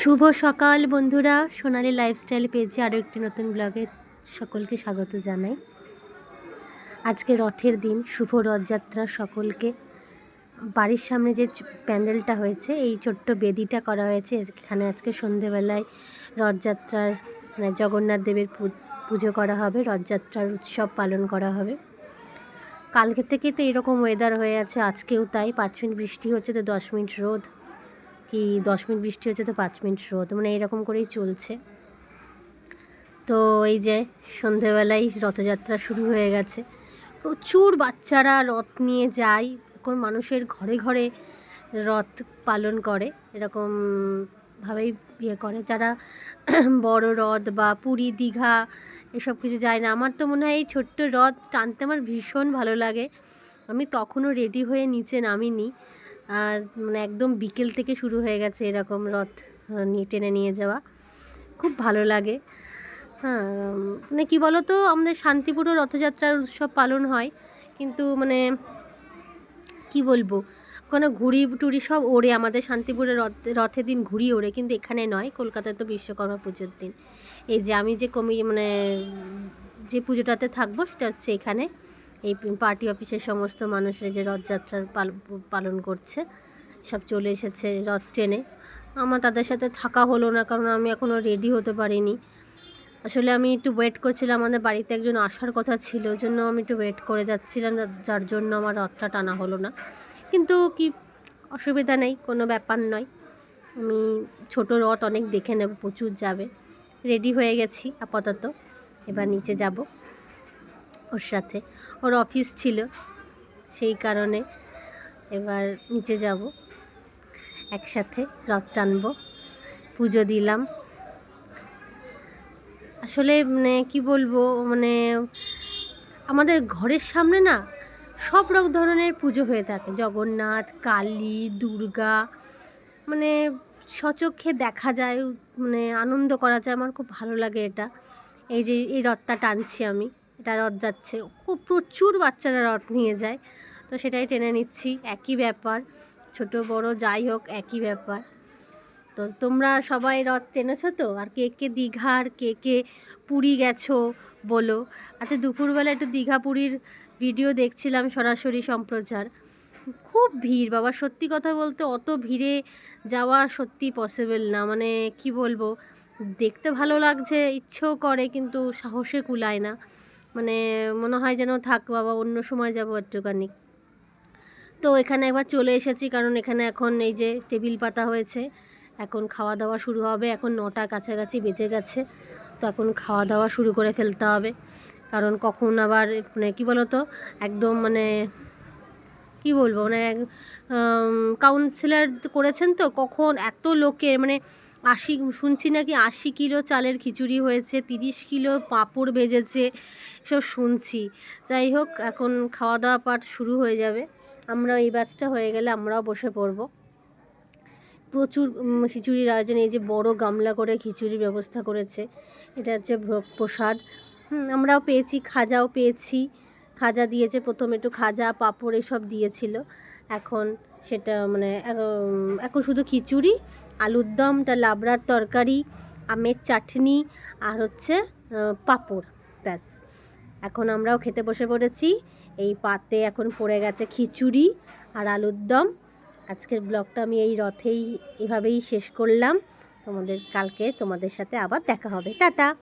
শুভ সকাল বন্ধুরা। সোনালি লাইফস্টাইল পেজে আরও একটি নতুন ব্লগে সকলকে স্বাগত জানাই। আজকে রথের দিন, শুভ রথযাত্রা সকলকে। বাড়ির সামনে যে প্যান্ডেলটা হয়েছে, এই ছোট্ট বেদিটা করা হয়েছে। এখানে আজকে সন্ধেবেলায় রথযাত্রার মানে জগন্নাথ দেবের পুজো করা হবে, রথযাত্রার উৎসব পালন করা হবে। কালকে থেকে তো এরকম ওয়েদার হয়ে আছে, আজকেও তাই। পাঁচ মিনিট বৃষ্টি হচ্ছে, তো দশ মিনিট রোদ। কি দশ মিনিট বৃষ্টি হচ্ছে তো পাঁচ মিনিট রোদ মানে এরকম করেই চলছে। তো এই যে সন্ধেবেলায় রথযাত্রা শুরু হয়ে গেছে। প্রচুর বাচ্চারা রথ নিয়ে যায়, এখন মানুষের ঘরে ঘরে রথ পালন করে, এরকম ভাবেই ইয়ে করে। যারা বড় রথ বা পুরী, দীঘা এসব কিছু যায় না। আমার তো মনে হয় এই ছোট্ট রথ টানতে আমার ভীষণ ভালো লাগে। আমি তখনও রেডি হয়ে নিচে নামিনি। মানে একদম বিকেল থেকে শুরু হয়ে গেছে এরকম রথ নিয়ে টেনে নিয়ে যাওয়া। খুব ভালো লাগে। হ্যাঁ মানে কী বলো তো আমাদের শান্তিপুরও রথযাত্রার উৎসব পালন হয়। কিন্তু মানে কি বলব ওখানে ঘুড়ি টুড়ি সব ওড়ে। আমাদের শান্তিপুরে রথ রথের দিন ঘুড়ি ওড়ে, কিন্তু এখানে নয়। কলকাতায় তো বিশ্বকর্মা পুজোর দিন। এই যে আমি যে কমি মানে যে পুজোটাতে থাকব, সেটা হচ্ছে এখানে। এই পার্টি অফিসের সমস্ত মানুষরা যে রথযাত্রার পাল- পালন করছে, সব চলে এসেছে রথ ট্রেনে আমার তাদের সাথে থাকা হলো না, কারণ আমি এখনও রেডি হতে পারিনি। আসলে আমি একটু ওয়েট করছিলাম, আমাদের বাড়িতে একজন আসার কথা ছিল ওই জন্য আমি একটু ওয়েট করে যাচ্ছিলাম যার জন্য আমার রথটা টানা হলো না। কিন্তু কি, অসুবিধা নেই, কোনো ব্যাপার নয়। আমি ছোট রথ অনেক দেখে নেব, প্রচুর যাবে। রেডি হয়ে গেছি, আপাতত। এবার নিচে যাব। ওর সাথে। ওর অফিস ছিল, সেই কারণে এবার নিচে যাব। একসাথে রথ টানবো, পুজো দিলাম। আসলে মানে কি বলব মানে আমাদের ঘরের সামনে না সব রকম ধরনের পুজো হয়ে থাকে। জগন্নাথ, কালী, দুর্গা মানে সচক্ষে দেখা যায় মানে আনন্দ করা যায়। আমার খুব ভালো লাগে এটা। এই যে এই রথটা টানছি আমি। এটা রথ যাচ্ছে। খুব প্রচুর বাচ্চারা রথ নিয়ে যায়। তো সেটাই টেনে নিচ্ছি, একই ব্যাপার। ছোট, বড়, যাই হোক, একই ব্যাপার। তো তোমরা সবাই রথ টেনেছো তো? আর কে কে দীঘা আর কে কে পুরী গেছো বলো। আচ্ছা দুপুরবেলা একটু দীঘা পুরীর ভিডিও দেখছিলাম সরাসরি সম্প্রচার। খুব ভিড় বাবা, সত্যি কথা বলতে অত ভিড়ে যাওয়া সত্যি পসিবল না। মানে কি বলব, দেখতে ভালো লাগছে, ইচ্ছেও করে, কিন্তু সাহসে কুলায় না। মানে মনে হয় যেন থাক বাবা, অন্য সময় যাব একটুখানি। তো এখানে একবার চলে এসেছি, কারণ এখানে এখন এই যে টেবিল পাতা হয়েছে, এখন খাওয়া দাওয়া শুরু হবে, এখন নটা কাছাকাছি বেজে গেছে, তো এখন খাওয়া দাওয়া শুরু করে ফেলতে হবে। কারণ কখন আবার মানে কী বলো তো একদম মানে কি বলব মানে কাউন্সিলার করেছেন তো, কখন এত লোকে মানে আশি, শুনছি নাকি আশি কিলো চালের খিচুড়ি হয়েছে, তিরিশ কিলো পাঁপড় ভেজেছে সব শুনছি। যাই হোক, এখন খাওয়া দাওয়া পাঠ শুরু হয়ে যাবে। আমরা এই ব্যাচটা হয়ে গেলে আমরাও বসে পড়ব। প্রচুর খিচুড়ির আয়োজন, এই যে বড় গামলা করে খিচুড়ির ব্যবস্থা করেছে, এটা হচ্ছে ভোগ প্রসাদ। আমরাও পেয়েছি, খাজাও পেয়েছি। খাজা দিয়েছে, প্রথম একটু খাজা, পাঁপড় এসব দিয়েছিল। এখন সেটা মানে এখন- শুধু খিচুড়ি, আলুর দমটা লাবড়ার তরকারি, আমের চাটনি আর হচ্ছে পাঁপড়, ব্যাস। এখন আমরাও খেতে বসে পড়েছি। এই পাতে এখন পড়ে গেছে খিচুড়ি আর আলুর দম। আজকের ব্লগটা আমি এই রথেই এভাবেই শেষ করলাম। তোমাদের, কালকে তোমাদের সাথে আবার দেখা হবে। টাটা!